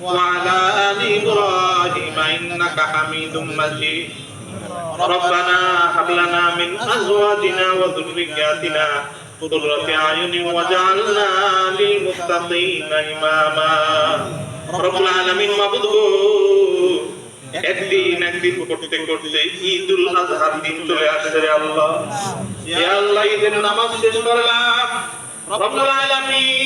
وعلى آل إبراهيم إنك حميد مجيد ربنا هب لنا من أزواجنا وذرياتنا قرة أعين واجعلنا للمتقين إماما رب العالمين মাবুদ একদিন একদিন করতে করতে ঈদুল আজহার দিন চলে আসছে রে আল্লাহ ইয়া আল্লাহ ঈদের নামাজ শেষ করলাম রব্বুল আলামিন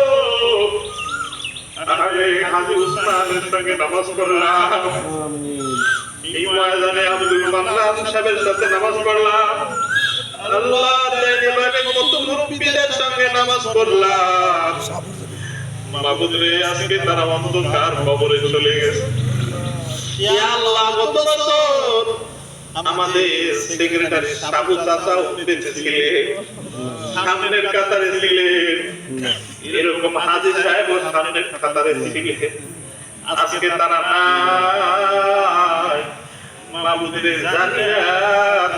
আরে হাজি উসমানের সঙ্গে নামাজ পড়লাম। এই ময়দানে আব্দুল মান্নান সাহেবের সাথে নামাজ পড়লাম। আল্লাহ এভাবে কত মুরব্বীদের সঙ্গে নামাজ পড়লাম। মাহবুদ রে আজকে তারা অন্ধকার কবরে চলে গেছে। ইয়া আল্লাহ গত বছর আমাদের সেক্রেটারি সাবু চাচা বেঁচে ছিলেন সামনের কাতারে ছিলেন। এরকম হাজি সাহেব কাতারে ছিলেন আজকে তারা নাই। জানে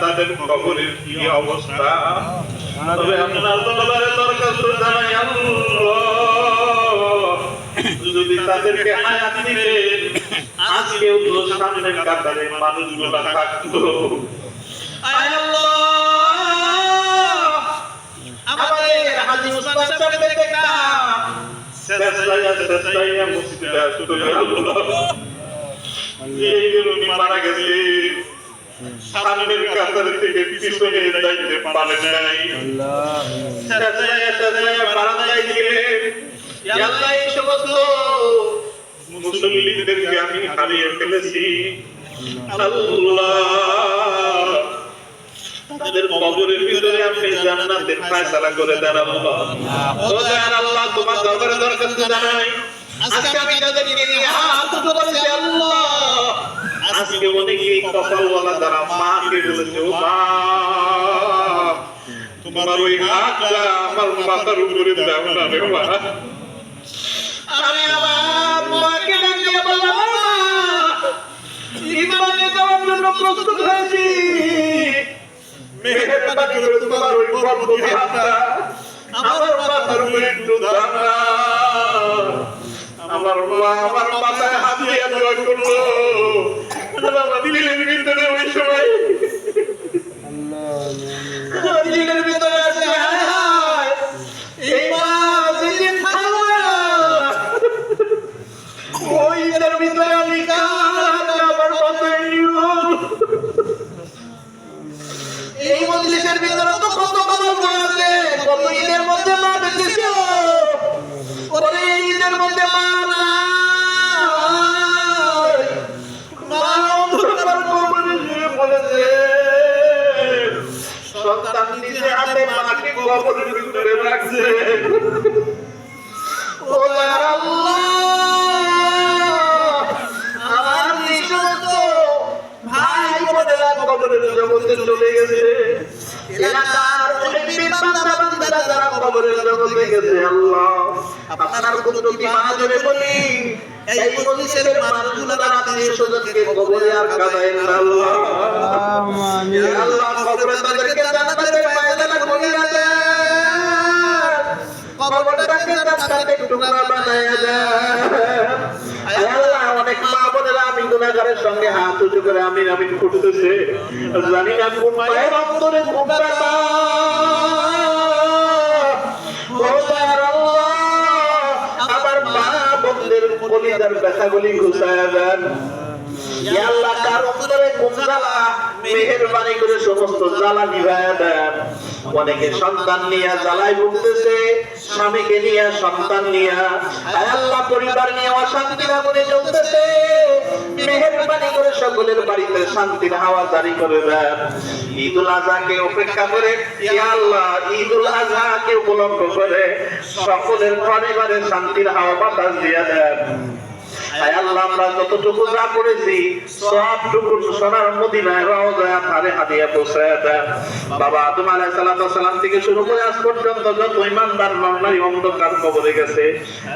তাদের কবরের কি অবস্থা? তবে আপনার দরবারে দরখাস্ত জানাই যদি তাদেরকে হায়াত দিতেন, আজকেও তো সামনের কাতারে মানুষগুলো থাকতো। আয় আল্লাহ। আমাদের হাজি উসমান সাহেবকে উনি মারা গেছে সামনের কাতার থেকে পিছনে যাইতে পারে নাই শেষলাইয়া বারান্দায় গেলেন এই সমস্ত মুসল্লিদেরকে আমি হারিয়ে ফেলেছি। আল্লাহ। তাদের কবরের ভিতরে আপনি জান্নাতের ফয়সালা করে দেন ও দয়ার আল্লাহ, তোমার দরবারে দরখাস্ত জানাই। আজকে আমি তাদেরকে নিয়ে হাত ধরেছি আল্লাহ। আজকে অনেকে কপালওয়ালা দ্বারা মাকে বলেছে, ও মা, তোমার ওই হাতটা আমার মাথার উপরে দাও না রে মা। আমি আমার মাকে ডাকিয়ে বললাম ইমানে যাওয়ার জন্য প্রস্তুত হয়েছি। মেহেরবানি করে তোমার বরকতি হাতটা আমার মাথার উপরে সন্তান নিজে হাতে মাকে কবরের ভিতরে রাখছে। ও আল্লাহ, আমার নিঃস্ব ভাই বোনেরা কবরের জগতে চলে গেছে। আপনার মাহাজরে বলি? এই মজলিসের মানুষগুলো তারা আত্মীয় স্বজনকে আর কাঁদায় না আল্লাহ। আল্লাহ কবরে তাদেরকে জান্নাতের ময়দানে ঘুরিয়ে দেন। কবরটাকে জান্নাতের টুকরা বানায় দেন। আল্লাহ অনেক মা বোনেরা আমি গুনাহগারের সঙ্গে হাত উঁচু করে আমি আমি করতেছে। জানি না কোন মায়ের অন্তরে কোন কলিজার ব্যথাগুলি ঘুষায় দেন। আল্লাহ কার অন্তরে জ্বালা করে সমস্ত জ্বালা নিভায়া দেন। অনেকে সন্তান নিয়ে জ্বালায় ভুগতেছে, স্বামীকে নিয়ে সন্তান নিয়ে। আল্লাহ, পরিবার নিয়ে অশান্তি আগুনে চলতেছে। মেহেরবানি করে সকলের বাড়িতে শান্তির হাওয়া জারি করে দেন। ঈদুল আজহাকে অপেক্ষা করে আল্লাহ, ঈদুল আজহাকে উপলক্ষ করে সকলের ঘরে ঘরে শান্তির হাওয়া বাতাস দিয়ে দেন। হাদিয়া বাবা সালাম থেকে শুরু করে গেছে।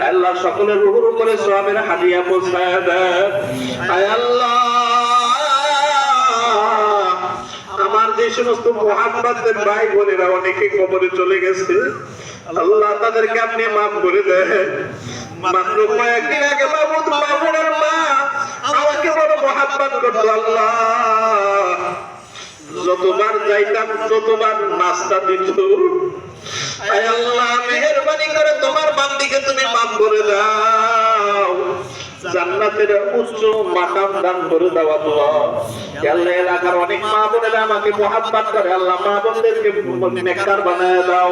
আল্লাহ, সকলের উপরে সওয়াবের হাদিয়া পৌঁছায় দেন আল্লাহ, আমার যে সমস্ত মোহাম্মদের ভাই বোনেরা অনেকে কবরে চলে গেছে। আল্লাহ তাদেরকে আপনি মাফ করে দেন। মাত্র কয়েকদিন আগে মাহমুদ মামুনের মা আমাকে বড় মহাব্বাত করতো, আল্লাহ, যতবার যাইতাম, ততবার নাস্তা দিত। আল্লাহ, মেহরবানি করে উচ্চ মাকাম দান করে আল্লাহ এলাকার অনেক মা বোনেরা আমাকে করে, আল্লাহ মা বোনদেরকে বানায় দাও।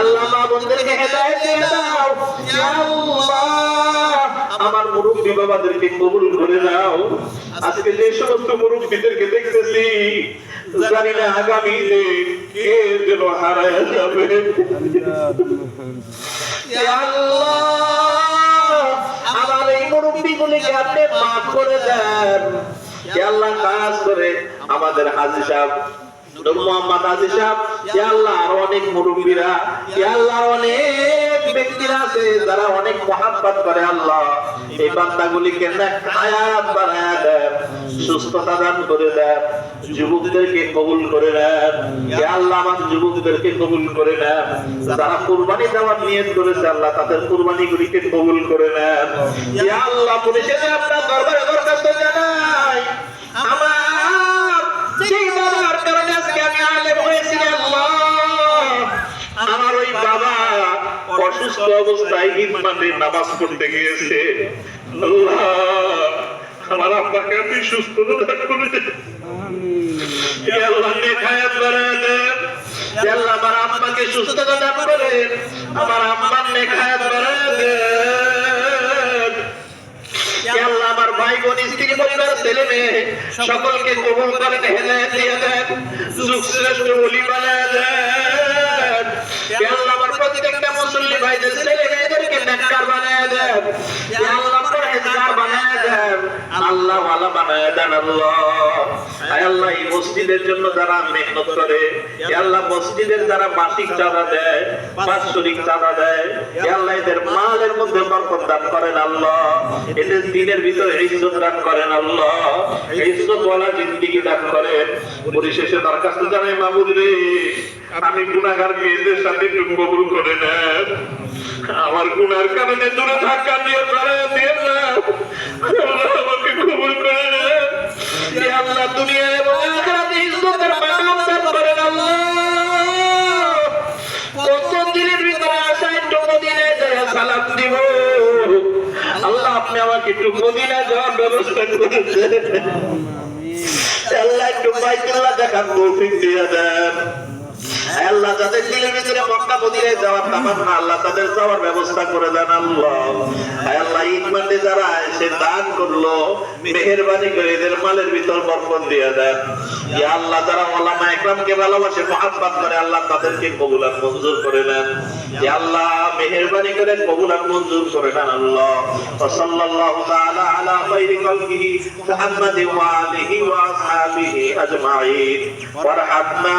আল্লাহ, মা বোনদেরকে হেদায়েত দিয়ে দাও। আল্লাহ, আমার মুরব্বী বাবাদেরকে কবুল করে দাও। আজকে যে সমস্ত মুরব্বীদেরকে দেখতেছি, জানি না আগামী কে যেন হারায় যাবে। আল্লাহ মুরব্বীগুলিকে আপনি মাফ করে দেন। আল্লাহ, কাজ করে আমাদের হাজি সাহেব আরও অনেক মুরব্বীরা অনেক ব্যক্তিরা আছে যারা অনেক মহাব্বত করে আল্লাহ। এই বান্দাগুলিকে না হায়াত বানায় দেন। সুস্থতা দান করে দেন যুবকদেরকে কবুল করে নেন আল্লাহ আমার যুবকদেরকে কবুল করে নেন যারা কুরবানি দেওয়ার নিয়ত করেছে আল্লাহ তাদের কুরবানিগুলিকে কবুল করে নেন। আল্লাহ পরিশেষে আপনার দরবারে দরখাস্ত জানাই আমার সেই বাবার কারণে আজকে আমি আলেম হয়েছি আল্লাহ আমার ওই বাবা অসুস্থ অবস্থায় ঈদ নামাজ পড়তে গিয়েছে। আল্লাহ আমার আব্বাকে আপনি সুস্থ ভাই বোন স্ত্রী সকলকে কবুল করেন হেদায়েত দিয়ে দেন যুগ শ্রেষ্ঠ ওলি বানায় দেন। প্রত্যেকটা মুসল্লি ভাইদের, ছেলে মেয়েদেরকে নেককার বানায় দেন। আল্লাহ ওয়ালা বানায় দেন আল্লাহ। হে আল্লাহ, এই মসজিদের জন্য যারা মেহনত করে আল্লাহ মসজিদের যারা মাসিক চাঁদা দেয়, বাৎসরিক চাঁদা দেয় আল্লাহ এদের মালের মধ্যে বরকত দান করেন আল্লাহ। এদের দিনের ভিতরে ইজ্জত দান করেন আল্লাহ। ইজ্জত ওয়ালা জিন্দিগি দান করেন। পরিশেষে দরখাস্ত জানাই মাহবুব রে, আমি গুনাহগার মেয়েদের সাথে একটু করে নেন। আমার গুনার কারণে দূরে থাকা দিয়ে করে দিয়ে না। আল্লাহ দুনিয়া এবং আখিরাতে ইজ্জতের মাকাম দান করেন আল্লাহ। কত দিনের ভিতরে আশায় একটু দিনে যায় সালাম দিব। আল্লাহ, আপনি আমাকে একটু মদিনা যাওয়ার ব্যবস্থা করেছেন আল্লাহ, একটু বাইতুল্লাহ দেখার তৌফিক দিয়ে দেন। আল্লাহ তাদের দিলের ভিতরে মক্কা মদিনায় যাওয়ার তামান্না, আল্লাহ তাদের যাওয়ার ব্যবস্থা করে দেন আল্লাহ। আল্লাহ ঈদ যারা এসে দান করল, মেহেরবানি করে এদের মালের ভিতর বরকত দিয়ে দেন। ইয়া আল্লাহ, যারা ওলামা একরামকে ভালোবাসে, মহাব্বত করে, আল্লাহ তাদেরকে কবুল আর মঞ্জুর করে নেন। ইয়া আল্লাহ, মেহেরবানি করে কবুল আর মঞ্জুর করে নেন আল্লাহ। সাল্লাল্লাহু তাআলা আলা খায়রি খালকিহি মুহাম্মাদিন ওয়া আলিহি ওয়া আসহাবিহি আজমাইন। ওয়ারহামনা